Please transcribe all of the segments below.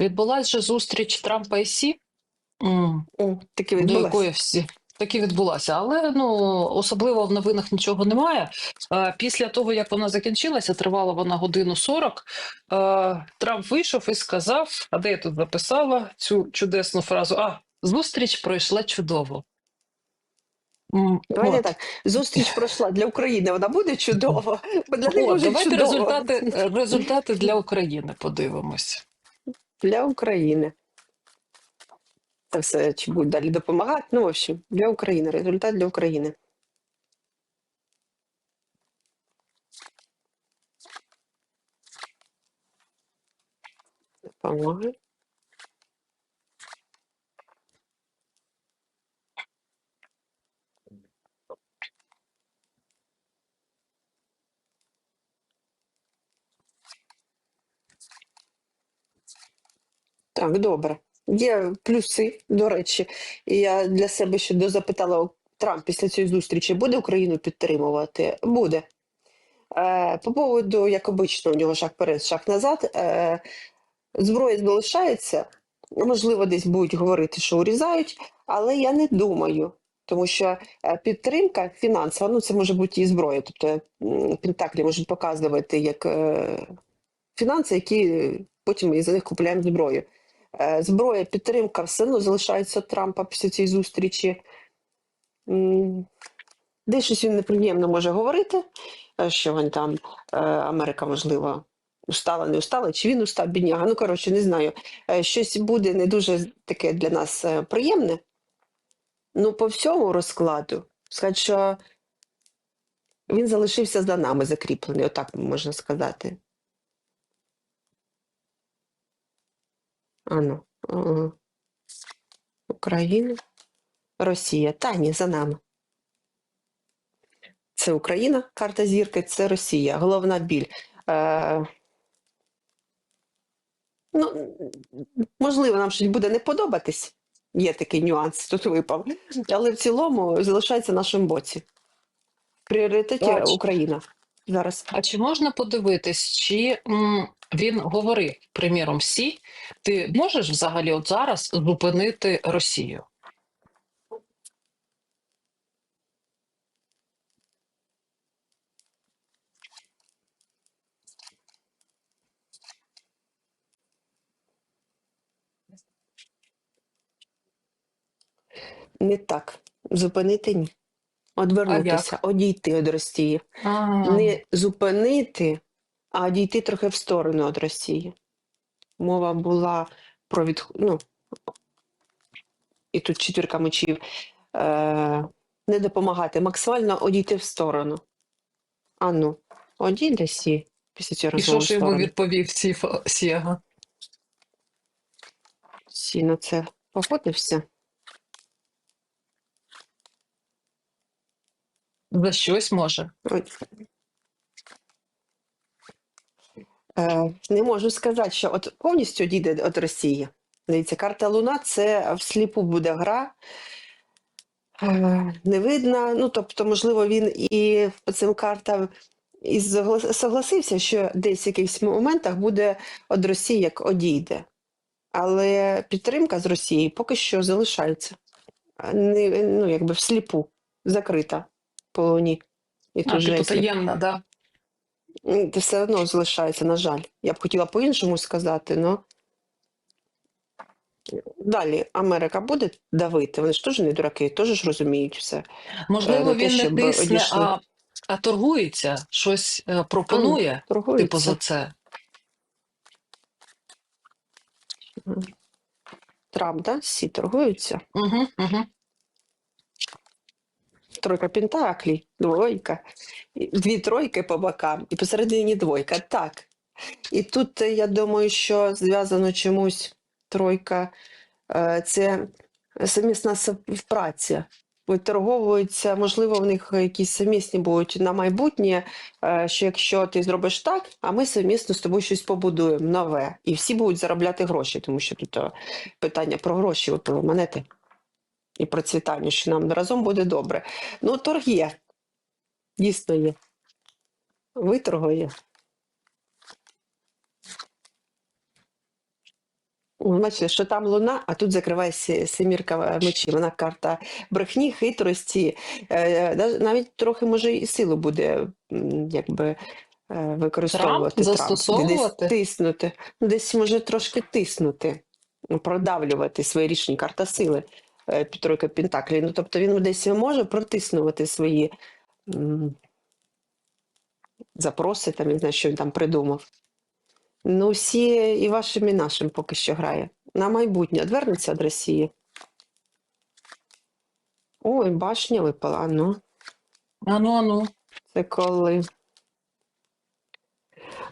Відбулася зустріч Трампа і Сі, О, таки до відбулася. якої всі таки відбулася, але ну особливо в новинах нічого немає. Після того, як вона закінчилася, тривала вона годину 40, е, Трамп вийшов і сказав: а де я тут записала цю чудесну фразу? А, зустріч пройшла чудово. Давайте от. так. Зустріч пройшла для України. Вона буде чудова. Для буде давайте чудово. результати, результати для України подивимось. Для України. Це все чи будуть далі допомагати. Ну, в общем, для України. Результат для України. Допомоги. Так, добре. Є плюси, до речі. І я для себе ще дозапитала Трамп після цієї зустрічі буде Україну підтримувати? Буде. Е, по поводу, як обично, у нього шаг вперед, шаг назад. Е, зброя залишається. Можливо, десь будуть говорити, що урізають, але я не думаю. Тому що е, підтримка фінансова, ну це може бути і зброя. Тобто Пентаклі можуть показувати як е, фінанси, які потім за них купуємо зброю. Е, Зброя, підтримка все одно залишається Трампа після цієї зустрічі. Десь щось він неприємно може говорити, е, що він там е, Америка, можливо, устала, не устала, чи він устав, бідняга. Ну, коротше, не знаю. Щось буде не дуже таке для нас приємне. Ну, по всьому розкладу, сказати, що він залишився за нами закріплений, отак можна сказати. Ану. Україна, Росія. Та ні, за нами. Це Україна, карта зірки, це Росія. Головна біль. Е, ну, можливо, нам щось буде не подобатись. Є такий нюанс, тут випав. Але в цілому залишається на нашому боці. Пріоритеті. Україна зараз. А чи можна подивитись, чи м, він говорив, приміром, Сі, ти можеш взагалі от зараз зупинити Росію? Не так. Зупинити ні. Одвернутися, одійти від Росії. А, Не зупинити, а одійти трохи в сторону від Росії. Мова була про від... ну, і тут четвірка мечів. Е... Не допомагати, максимально одійти в сторону. А ну, одійде сі після цього і що ж йому відповів Сі, фа- Сіага? Сі на це погодився. За щось може. Е, не можу сказати, що от повністю дійде від Росії. Дивіться, карта Луна це всліпу буде гра. Е, не видно. Ну, тобто, можливо, він і по цим картам і согласився, що десь в якихось моментах буде від Росії як одійде. Але підтримка з Росії поки що залишається. Не, ну, якби всліпу, закрита по Луні. І А, тут типу жезлів. таємна, да. Це все одно залишається, на жаль. Я б хотіла по-іншому сказати, але далі Америка буде давити. Вони ж теж не дураки, теж ж розуміють все. Можливо, на те, він не тисне, а, а торгується, щось е, пропонує, Торгуються. типу, за це. Трамп, да? Всі торгуються. Угу, угу. Тройка пентаклей, двойка, дві тройки по бокам, і посередині двойка. Так. І тут е, я думаю, що зв'язано чомусь тройка, е, це сумісна співпраця. Виторговуються, можливо, в них якісь сумісні будуть на майбутнє, е, що якщо ти зробиш так, а ми сумісно з тобою щось побудуємо нове. І всі будуть заробляти гроші, тому що тут е, питання про гроші, от про монети і процвітання, що нам разом буде добре. Ну, торг є. Дійсно є. Виторгує. Бачите, що там луна, а тут закриває семірка мечів. Вона карта брехні, хитрості, е, навіть трохи може і силу буде якби е, використовувати Трамп, Застосовувати? десь тиснути, ну, десь може трошки тиснути, ну, продавлювати свої рішення. Карта сили е, Пентаклі. Ну, тобто він десь може протиснути свої запроси, там, не знаю, що він там придумав. Ну, всі і вашим, і нашим поки що грає. На майбутнє відвернеться від Росії. Ой, башня випала. А Ну, Ану, ану. це коли.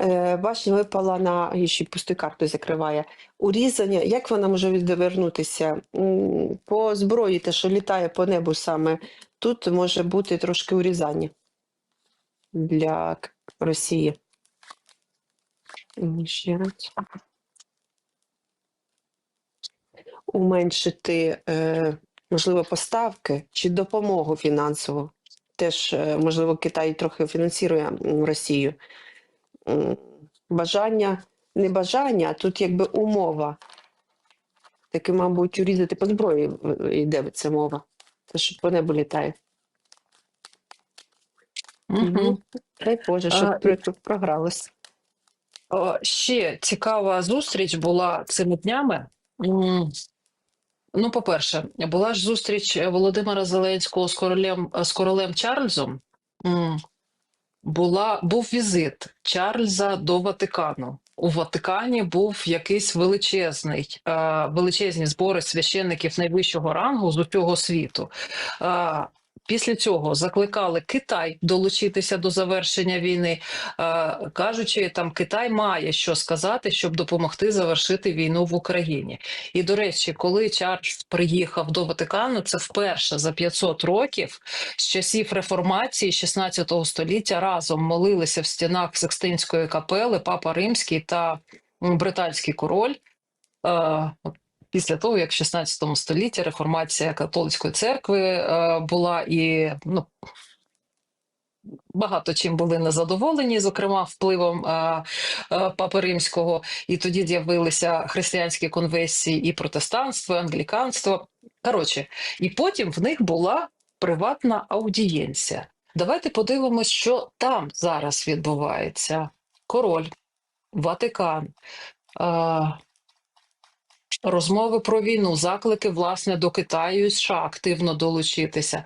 Е, випала на ще пусту карту закриває. Урізання, як вона може відвернутися? По зброї, те, що літає по небу саме, тут може бути трошки урізання для Росії. Ще раз. Уменшити, е, можливо, поставки чи допомогу фінансову. Теж, е, можливо, Китай трохи фінансує Росію. Бажання, не бажання, а тут якби умова. Таки, мабуть, урізати по зброї йде ця мова. Це що по небу літає. Угу. Дай Боже, щоб А, програлось. Ще цікава зустріч була цими днями. Ну, по-перше, була ж зустріч Володимира Зеленського з королем, з королем Чарльзом. Була, був візит Чарльза до Ватикану. У Ватикані був якийсь величезний, е, величезні збори священників найвищого рангу з усього світу. Е, Після цього закликали Китай долучитися до завершення війни, е, кажучи, там Китай має що сказати, щоб допомогти завершити війну в Україні. І до речі, коли Чарльз приїхав до Ватикану, це вперше за 500 років з часів реформації 16 століття разом молилися в стінах Секстинської капели Папа Римський та британський король. Після того, як в 16 столітті реформація католицької церкви е, була і ну, багато чим були незадоволені, зокрема впливом е, е, Папи Римського, і тоді з'явилися християнські конвесії і протестанство, і англіканство. Коротше, і потім в них була приватна аудієнція. Давайте подивимось, що там зараз відбувається. Король, Ватикан. Розмови про війну, заклики власне до Китаю і США активно долучитися.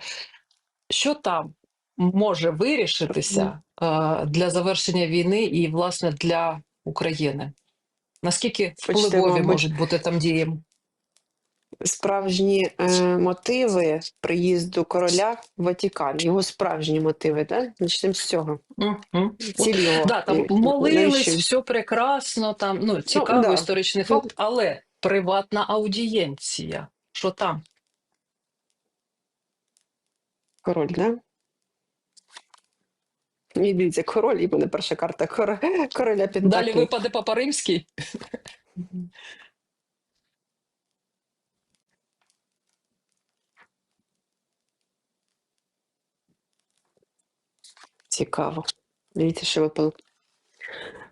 Що там може вирішитися е, для завершення війни і власне для України? Наскільки впливові можуть бути там дії? Справжні е, мотиви приїзду короля в Ватикан, його справжні мотиви, так? Почнемо з цього. Ціль. Да, там молились, навіщо? все прекрасно, там ну цікавий да. історичний Ну, факт, але приватна аудієнція. Що там? Король, да? І дивіться, король, і буде перша карта кор- короля Далі випаде Папа Римський. Цікаво. Дивіться, що випало.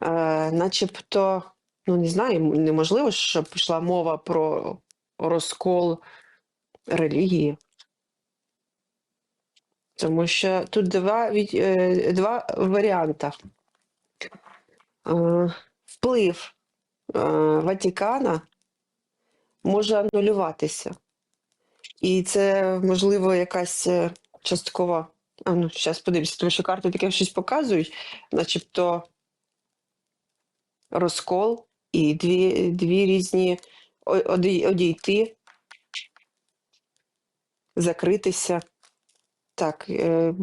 Е, начебто, ну не знаю, неможливо, щоб пішла мова про розкол релігії. Тому що тут два, е, два варіанти. Вплив Ватикана може анулюватися. І це, можливо, якась е, часткова. А ну, зараз подивлюся, тому що карти таке щось показують, начебто розкол і дві, дві різні одійти, закритися. Так, е,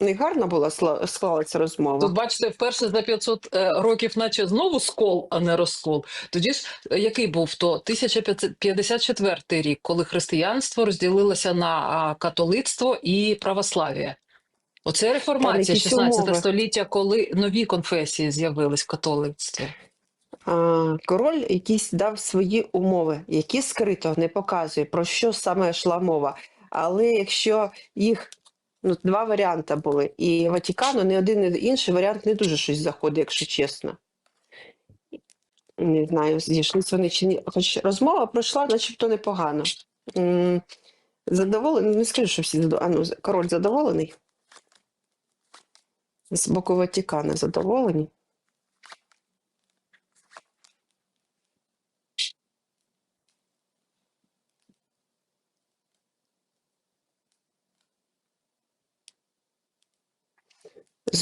не гарна була склалася розмова. Тут, бачите, вперше за 500 е, років, наче знову скол, а не розкол. Тоді ж е, який був то 1054 рік, коли християнство розділилося на католицтво і православ'я. Оце реформація якісь 16 століття, коли нові конфесії з'явились в католицтві. Король якісь дав свої умови, які скрито не показує, про що саме йшла мова. Але якщо їх ну, два варіанти були, і Ватикану ні один, ні інший варіант не дуже щось заходить, якщо чесно. Не знаю, зійшлися вони чи ні. Хоч розмова пройшла, начебто непогано. Задоволений, не скажу, що всі задоволені. Ну, король задоволений. З боку Ватикана задоволені.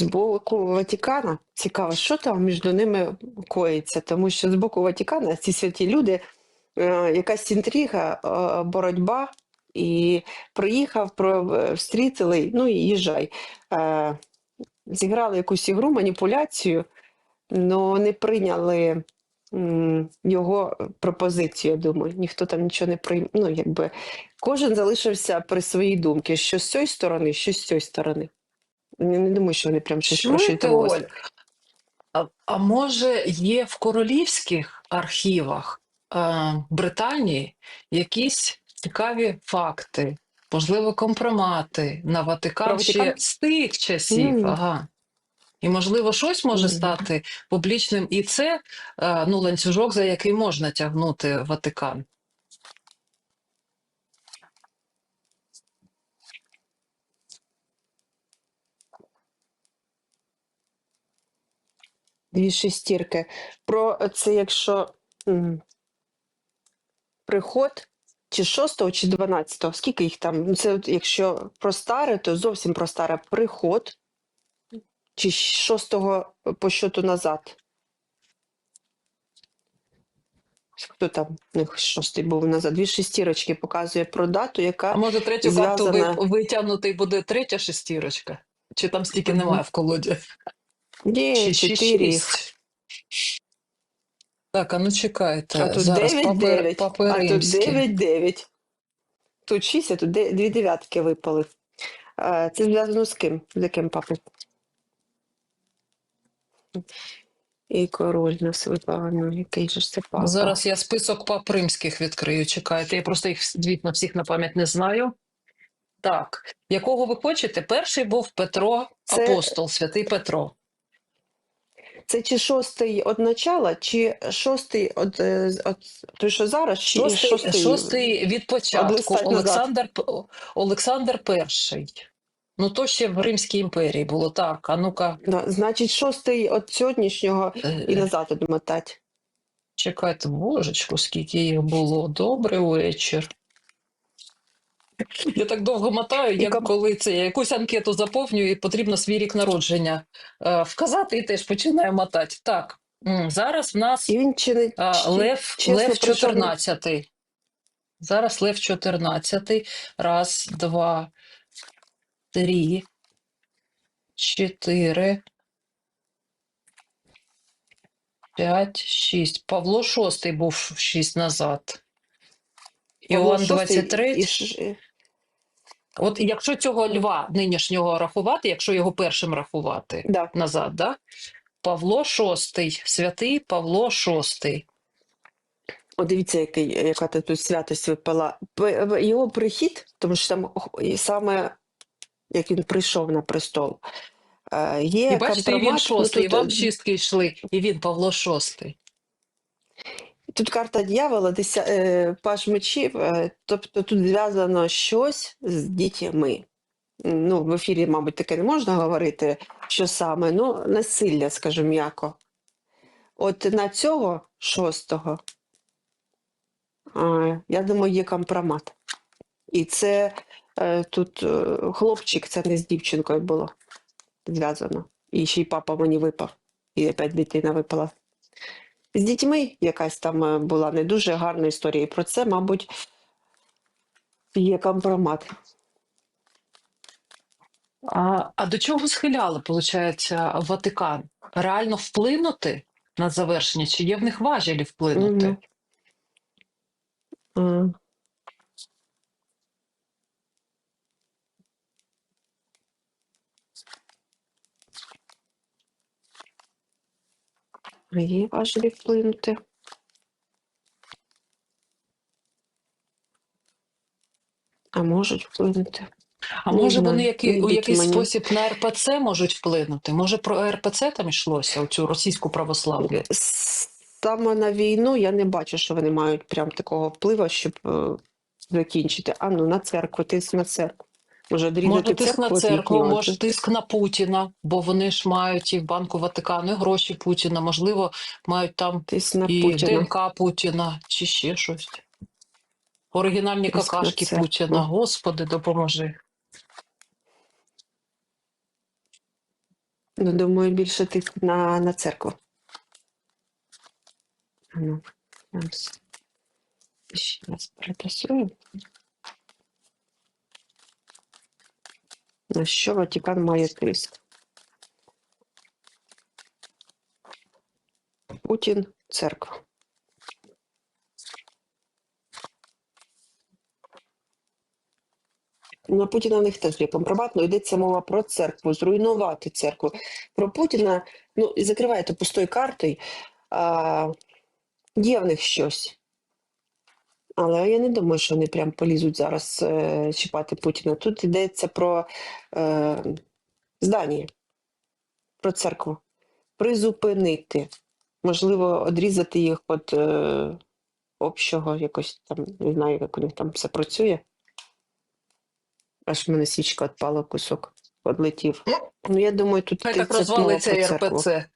З боку Ватикана цікаво, що там між ними коїться, тому що з боку Ватикана ці святі люди, е, якась інтрига, е, боротьба, і приїхав, е, встрітили, ну і їжджай. Зіграли якусь ігру, маніпуляцію, але не прийняли його пропозицію, я думаю. Ніхто там нічого не прийняв. Ну, якби кожен залишився при своїй думці, що з цієї сторони, що з цієї сторони. Не, не думаю, що вони прям щось Чуєте. Оль? А, а може є в королівських архівах е, Британії якісь цікаві факти, можливо, компромати на Ватикан, Про ще Ватикан? з тих часів? Мгм. Ага. І, можливо, щось може Мгм. стати публічним, і це е, ну, ланцюжок, за який можна тягнути Ватикан. Дві шестірки. Про це, якщо приход чи 6 чи 12, скільки їх там? Ну, Це якщо про старе, то зовсім про старе приход, чи 6 по щоту назад. Хто там у них шостий був назад? Дві шестірочки показує про дату, А може третю карту зв'язана- витягнути буде третя шестірочка? Чи там стільки немає в колоді? Є Чи їх. Так, а ну чекайте. А тут Зараз 9-9, папи а тут римські. 9, 9. Тут 6, а тут де- дві дев'ятки випали. Е, Це зв'язано з ким? З яким папою? І король нас випав. Ну, який же ж це папа? Зараз я список пап римських відкрию. Чекайте, я просто їх звітно всіх на пам'ять не знаю. Так, якого ви хочете? Перший був Петро Це- Апостол, святий Петро. Це чи шостий від начала, чи шостий від, е, з- той, що зараз, чи Шостий, шостий, шостий від початку. листать назад. Олександр, П- Олександр І. Ну, то ще в Римській імперії було так. А ну-ка, Да, значить, шостий від сьогоднішнього е, і назад одмотати. Чекайте, божечку, скільки їх було. Добрий вечір. Я так довго мотаю, як коли це я якусь анкету заповнюю, і потрібно свій рік народження е, вказати, і теж починаю мотати. Так, зараз в нас І він чи не а, Лев, Лев прийшов- 14. Зараз Лев 14. Раз, два, три, чотири, п'ять, шість. Павло шостий був шість назад. Іоанн 23. і От якщо цього льва нинішнього рахувати, якщо його першим рахувати Да. назад, да? Павло шостий, святий Павло шостий. О, дивіться, який, яка тут святость випала. Його прихід, тому що там саме як він прийшов на престол, е, є І бачите, і він ну, шостий, і вам чистки йшли, і він Павло шостий. Тут карта дьявола, е, паж мечів, е, тобто тут зв'язано щось з дітьми. Ну, в ефірі, мабуть, таке не можна говорити, що саме, ну, насилля, скажу м'яко. От на цього шостого, я думаю, є компромат. І це е, тут е, хлопчик, це не з дівчинкою було зв'язано. І ще й папа мені випав, і опять дитина випала. З дітьми якась там е, була не дуже гарна історія. І про це, мабуть, є компромат. А, а до чого схиляли, виходить, Ватикан? Реально вплинути на завершення? Чи є в них важелі вплинути? Е. Є важливі вплинути. А можуть вплинути. А Не може знаю, вони які, у якийсь мені. спосіб на РПЦ можуть вплинути? Може про РПЦ там йшлося, оцю російську православну? Саме на війну я не бачу, що вони мають прям такого впливу, щоб е, закінчити. А ну на церкву, тиск на церкву. Може, Може тиск на церкву, може тиск на Путіна, бо вони ж мають і в Банку Ватикану і гроші Путіна, можливо, мають там Тиск на і Путіна. ДНК Путіна, чи ще щось. Оригінальні Тиск какашки. Путіна. Господи, допоможи. Ну, думаю, більше тиск на, на церкву. Ну. Ще раз перетасую. На що Ватикан має тиск? Путін, церква. На Путіна в них теж є компромат, але йдеться мова про церкву, зруйнувати церкву. Про Путіна, ну, і закриваєте пустою картою, а, є в них щось. Але я не думаю, що вони прям полізуть зараз е, чіпати Путіна. Тут йдеться про е, здання, про церкву. Призупинити. Можливо, одрізати їх від е, общого, якось там, не знаю, як у них там все працює. Аж в мене свічка відпала, кусок відлетів. Ну, я думаю, тут Хай так розвалиться. РПЦ.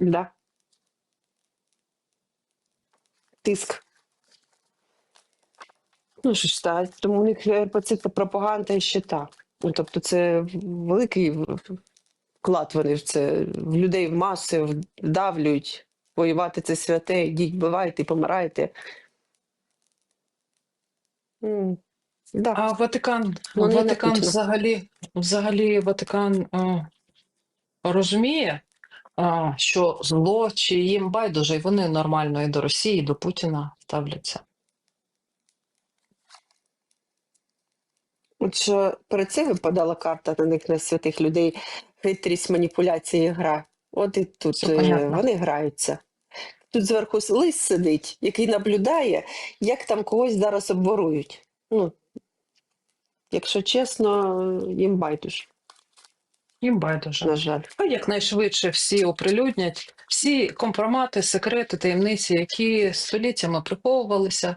Да. Тиск. Ну, що ж так, тому у них РПЦ це пропаганда і щита. Ну, тобто це великий вклад вони в це, в людей в маси вдавлюють. Воювати це святе, йдіть, вбивайте, помирайте. Да. А Ватикан, Ну, Ватикан взагалі, взагалі Ватикан е, розуміє, е, що зло чи їм байдуже, і вони нормально і до Росії, і до Путіна ставляться. От що перед цим випадала карта на них на святих людей, хитрість, маніпуляція, гра. От і тут е, вони граються. Тут зверху лис сидить, який наблюдає, як там когось зараз обворують. Ну, якщо чесно, їм байдуже, Їм байдуже. на жаль. А якнайшвидше всі оприлюднять всі компромати, секрети, таємниці, які століттями приховувалися.